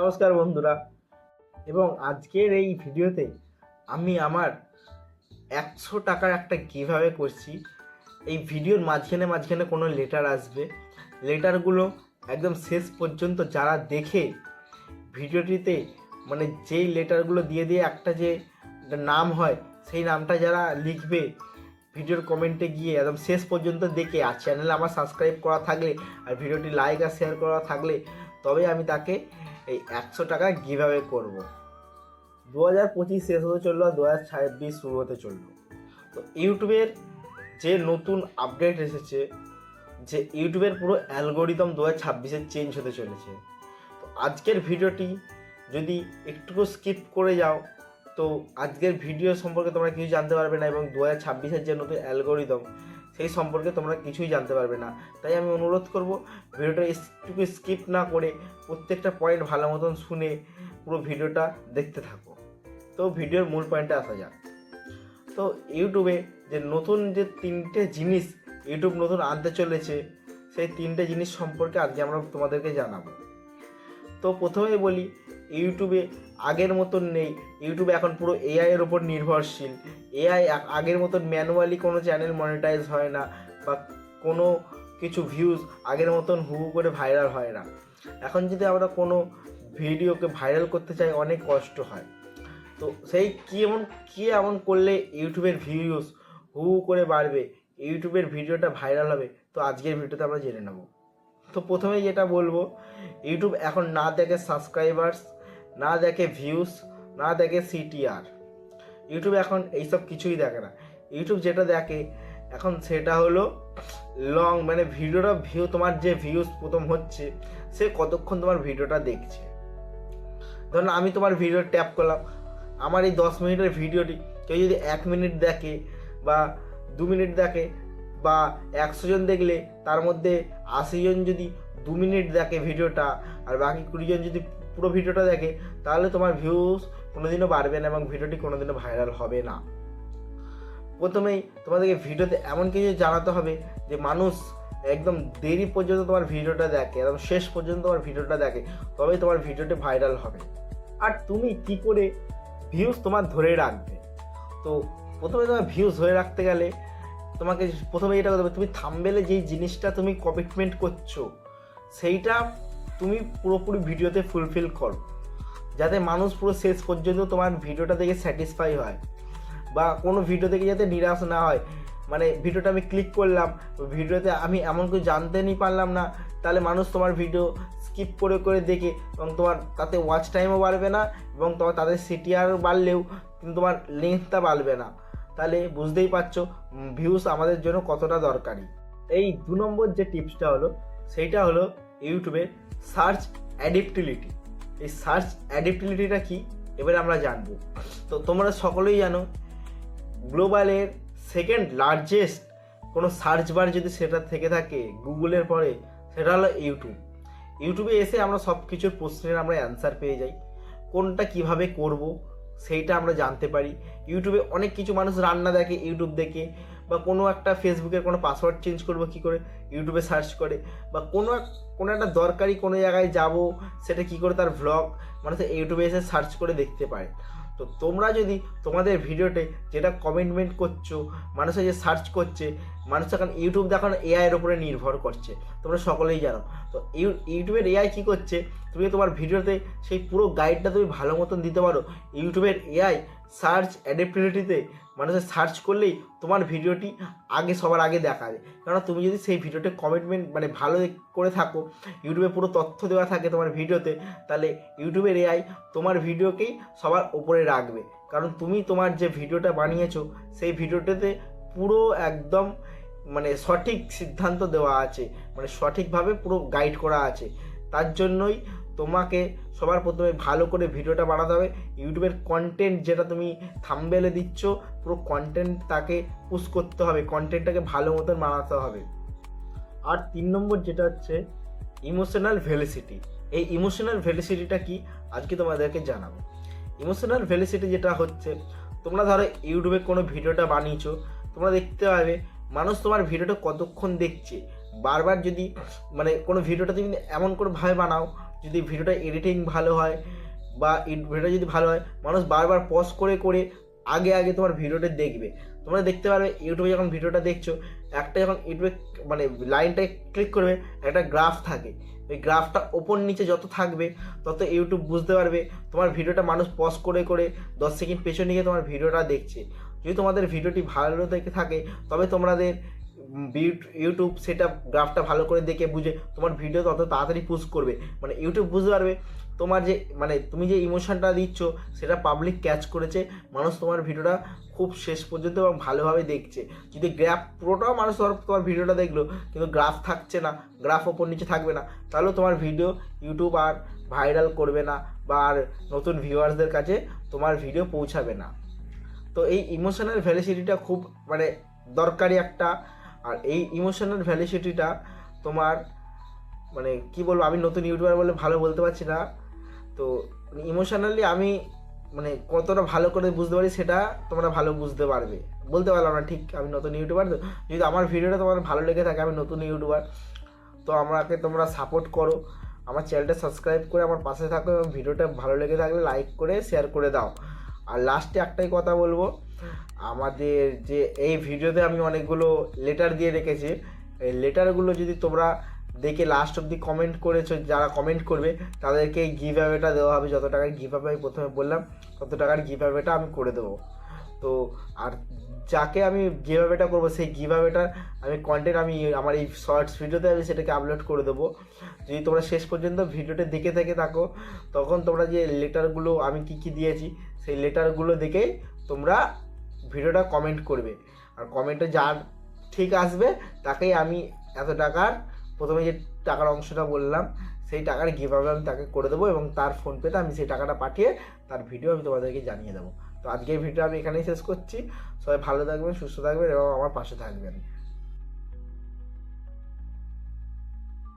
নমস্কার বন্ধুরা। এবং আজকের এই ভিডিওতে আমি আমার একশো টাকার একটা কীভাবে করছি। এই ভিডিওর মাঝখানে মাঝখানে কোনো লেটার আসবে। লেটারগুলো একদম শেষ পর্যন্ত যারা দেখে ভিডিওটিতে মানে যেই লেটারগুলো দিয়ে দিয়ে একটা যে নাম হয়, সেই নামটা যারা লিখবে ভিডিওর কমেন্টে গিয়ে একদম শেষ পর্যন্ত দেখে, আর চ্যানেলে আমার সাবস্ক্রাইব করা থাকলে, আর ভিডিওটি লাইক আর শেয়ার করা থাকলে, তবে আমি তাকে এই একশো টাকা গিভাবে করব। দু হাজার পঁচিশ শেষ হতে চলল দু হাজার ছাব্বিশ শুরু হতে চলল। তো ইউটিউবের যে নতুন আপডেট এসেছে, যে ইউটিউবের পুরো অ্যালগোরিদম দু হাজার ছাব্বিশে চেঞ্জ হতে চলেছে। তো আজকের ভিডিওটি যদি একটুকু স্কিপ করে যাও, তো আজকের ভিডিও সম্পর্কে তোমরা কিছু জানতে পারবে না এবং দু হাজার ছাব্বিশের যে নতুন অ্যালগোরিদম সেই সম্পর্কে তোমরা কিছুই জানতে পারবে না। তাই আমি অনুরোধ করব, ভিডিওটা একটু স্কিপ না করে প্রত্যেকটা পয়েন্ট ভালো মতন শুনে পুরো ভিডিওটা দেখতে থাকো। তো ভিডিওর মূল পয়েন্টে আসা যাক। তো ইউটিউবে যে নতুন যে তিনটে জিনিস ইউটিউব নতুন আনতে চলেছে, সেই তিনটে জিনিস সম্পর্কে আজকে আমরা তোমাদেরকে জানাব। তো প্রথমেই বলি ইউটিউবে আগের মতন নেই। ইউটিউবে এখন পুরো এআই এর ওপর নির্ভরশীল। এআই আগের মতন ম্যানুয়ালি কোনো চ্যানেল মনিটাইজ হয় না বা কোনো কিছু ভিউজ আগের মতন হু করে ভাইরাল হয় না। এখন যদি আমরা কোনো ভিডিওকে ভাইরাল করতে চাই, অনেক কষ্ট হয়। তো সেই কী এমন কী এমন করলে ইউটিউবের ভিউজ হু হু করে বাড়বে, ইউটিউবের ভিডিওটা ভাইরাল হবে, তো আজকের ভিডিওতে আমরা জেনে নেব। তো প্রথমে যেটা বলব, ইউটিউব এখন না দেখে সাবস্ক্রাইবার্স না দেখে ভিউস না দেখে সিটিআর ইউটিউব এখন এইসব কিছুই দেখে না। ইউটিউব যেটা দেখে, এখন সেটা হলো লং মানে ভিডিওটা ভিউ তোমার যে ভিউস প্রথম হচ্ছে, সে কতক্ষণ তোমার ভিডিওটা দেখছে। ধরুন আমি তোমার ভিডিও ট্যাপ করলাম, আমার এই দশ মিনিটের ভিডিওটি কেউ যদি এক মিনিট দেখে বা দু মিনিট দেখে বা একশো জন দেখলে, তার মধ্যে আশি জন যদি দু মিনিট দেখে ভিডিওটা, আর বাকি কুড়ি জন যদি পুরো ভিডিওটা দেখে, তাহলে তোমার ভিউজ কোনোদিনও বাড়বে না এবং ভিডিওটি কোনোদিনও ভাইরাল হবে না। প্রথমেই তোমাদেরকে ভিডিওতে এমন কিছু জানাতে হবে যে মানুষ একদম দেরি পর্যন্ত তোমার ভিডিওটা দেখে, একদম শেষ পর্যন্ত তোমার ভিডিওটা দেখে, তবেই তোমার ভিডিওটি ভাইরাল হবে। আর তুমি কি করে ভিউজ তোমার ধরে রাখবে? তো প্রথমে তোমার ভিউজ ধরে রাখতে গেলে তোমাকে প্রথমে এটা করতে হবে, তুমি থামবেলে যেই জিনিসটা তুমি কমিটমেন্ট করছ, সেইটা তুমি পুরোপুরি ভিডিওতে ফুলফিল করো। যাতে মানুষ পুরো শেষ পর্যন্ত তোমার ভিডিওটা দেখে স্যাটিসফাই হয়। বা কোনো ভিডিও থেকে যাতে নিরাশ না হয়। মানে ভিডিওটা আমি ক্লিক করলাম, ভিডিওতে আমি এমন কিছু জানতে নি পারলাম না, তাহলে মানুষ তোমার ভিডিও স্কিপ করে করে দেখে এবং তোমার তাতে ওয়াচ টাইমও বাড়বে না এবং তোমার তাদের সিটিআর বাড়লেও কিন্তু তোমার লেন্থটা বাড়বে না। তাহলে বুঝতেই পারছ ভিউস আমাদের জন্য কতটা দরকারি। এই দু নম্বর যে টিপসটা হলো, সেইটা হলো ইউটিউবের সার্চ অ্যাডিপ্টিলিটি। এই সার্চ অ্যাডিপ্টিলিটিটা কি? এবারে আমরা জানব। তো তোমরা সকলেই জানো, গ্লোবালের সেকেন্ড লার্জেস্ট কোনো সার্চ বার যদি সেটা থেকে থাকে, গুগলের পরে, সেটা হলো ইউটিউব। ইউটিউবে এসে আমরা সব কিছুর প্রশ্নের আমরা অ্যান্সার পেয়ে যাই, কোনটা কীভাবে করব, সেইটা আমরা জানতে পারি। ইউটিউবে অনেক কিছু মানুষ রান্না দেখে, ইউটিউব দেখে বা কোনো একটা ফেসবুকের কোনো পাসওয়ার্ড চেঞ্জ করব কী করে? ইউটিউবে সার্চ করে বা কোনো কোনো একটা দরকারি কোনো জায়গায় যাব, সেটা কী করে তার ভ্লগ মানুষ ইউটিউবে এসে সার্চ করে দেখতে পারে তো তোমরা যদি তোমাদের ভিডিওতে যেটা কমেন্টমেন্ট করছ মানুষে যে সার্চ করছে, মানুষ এখন ইউটিউব দেখানো এআইয়ের উপরে নির্ভর করছে। তোমরা সকলেই জানো। তো ইউ- ইউটিউবের এআই কী করছে? তুমি তোমার ভিডিওতে সেই পুরো গাইডটা তুমি ভালো মতন দিতে পারো। ইউটিউবের এআই সার্চ অ্যাডাপ্টিভিটিতে মানুষের সার্চ করলেই তোমার ভিডিওটি আগে সবার আগে দেখাবে কারণ তুমি যদি সেই ভিডিওতে কমিটমেন্ট মানে ভালো করে থাকো ইউটিউবে পুরো তথ্য দেওয়া থাকে তোমার ভিডিওতে তাহলে ইউটিউবের এআই তোমার ভিডিওকেই সবার ওপরে রাখবে। কারণ তুমি তোমার যে ভিডিওটা বানিয়েছো, সেই ভিডিওটাতে পুরো একদম মানে সঠিক সিদ্ধান্ত দেওয়া আছে মানে সঠিকভাবে পুরো গাইড করা আছে। তার জন্যই তোমাকে সবার প্রথমে ভালো করে ভিডিওটা বানাতে হবে। ইউটিউবের কন্টেন্ট যেটা তুমি থামবেলে দিচ্ছ, পুরো কন্টেন্ট তাকে পুশ করতে হবে কন্টেন্টটাকে ভালো মতন বানাতে হবে। আর তিন নম্বর যেটা হচ্ছে ইমোশনাল ভেলিসিটি এই ইমোশনাল ভেলিসিটিটা কি? আজকে তোমাদেরকে জানাব। ইমোশনাল ভেলিসিটি যেটা হচ্ছে, তোমরা ধরো ইউটিউবে কোনো ভিডিওটা বানিয়েছো, তোমরা দেখতে পাবে, মানুষ তোমার ভিডিওটা কতক্ষণ দেখছে? বারবার যদি মানে কোনো ভিডিওটা তুমি এমন করে ভাবে বানাও যদি ভিডিওটা এডিটিং ভালো হয় বা ভিডিওটা যদি ভালো হয়, মানুষ বারবার পজ করে করে আগে আগে তোমার ভিডিওটা দেখবে। তোমরা দেখতে পারবে ইউটিউবে যখন ভিডিওটা দেখছ, একটা যখন ইউটিউবে মানে লাইনটায় ক্লিক করবে, একটা গ্রাফ থাকে। ওই গ্রাফটা ওপর নিচে যত থাকবে, তত ইউটিউব বুঝতে পারবে, তোমার ভিডিওটা মানুষ পজ করে করে দশ সেকেন্ড পেছনে গিয়ে তোমার ভিডিওটা দেখছে। যদি তোমাদের ভিডিওটি ভালো থেকে থাকে, তবে তোমাদের ইউটিউব সেটা গ্রাফটা ভালো করে দেখে বুঝে তোমার ভিডিও তত তাড়াতাড়ি পুশ করবে। মানে ইউটিউব বুঝতে পারবে তোমার যে মানে তুমি যে ইমোশনটা দিচ্ছ, সেটা পাবলিক ক্যাচ করেছে। মানুষ তোমার ভিডিওটা খুব শেষ পর্যন্ত এবং ভালোভাবে দেখছে। যদি গ্রাফ পুরোটাও মানুষ তোমার তোমার ভিডিওটা দেখল, কিন্তু গ্রাফ থাকছে না গ্রাফ ওপর নিচে থাকবে না, তাহলে তোমার ভিডিও ইউটিউব আর ভাইরাল করবে না বা আর নতুন ভিউয়ার্সদের কাছে তোমার ভিডিও পৌঁছাবে না। তো এই ইমোশনাল ভ্যালিসিটিটা খুব মানে দরকারি একটা আর এই ইমোশনাল ভ্যালিসিটিটা তোমার মানে কি বলব, আমি নতুন ইউটিউবার বলে ভালো বলতে পারছি না। তো ইমোশনালি আমি মানে কতটা ভালো করে বুঝতে পারি সেটা তোমরা ভালো বুঝতে পারবে। বলতে পারলাম না, ঠিক, আমি নতুন ইউটিউবার যদি আমার ভিডিওটা তোমার ভালো লেগে থাকে, আমি নতুন ইউটিউবার তো আমাকে তোমরা সাপোর্ট করো। আমার চ্যানেলটা সাবস্ক্রাইব করে আমার পাশে থাকো এবং ভিডিওটা ভালো লেগে থাকলে লাইক করে শেয়ার করে দাও। আর লাস্টে একটাই কথা বলব আমাদের যে এই ভিডিওতে আমি অনেকগুলো লেটার দিয়ে রেখেছি। এই লেটারগুলো যদি তোমরা দেখে লাস্ট অবধি কমেন্ট করেছ, যারা কমেন্ট করবে, তাদেরকে এই গিভ অ্যাওয়েটা দেওয়া হবে। যত টাকার গিভ অ্যাওয়ে আমি প্রথমে বললাম, তত টাকার গিভ অ্যাওয়েটা আমি করে দেবো। তো আর যাকে আমি গিভ অ্যাওয়েটা করব, সেই গিভ অ্যাওয়েটার আমি কন্টেন্ট আমি আমার এই শর্টস ভিডিওতে আমি সেটাকে আপলোড করে দেবো। যদি তোমরা শেষ পর্যন্ত ভিডিওটা দেখে থেকে থাকো, তখন তোমরা যে লেটারগুলো আমি কি কি দিয়েছি, সেই লেটারগুলো দেখে তোমরা ভিডিওটা কমেন্ট করবে। আর কমেন্টে যার ঠিক আসবে, তাকেই আমি এত টাকার প্রথমে যে টাকার অংশটা বললাম, সেই টাকার গিভাবে আমি তাকে করে দেবো এবং তার ফোনপেতে আমি সেই টাকাটা পাঠিয়ে তার ভিডিও আমি তোমাদেরকে জানিয়ে দেবো। তো আজকের ভিডিও আমি এখানেই শেষ করছি। সবাই ভালো থাকবেন, সুস্থ থাকবেন এবং আমার পাশে থাকবেন।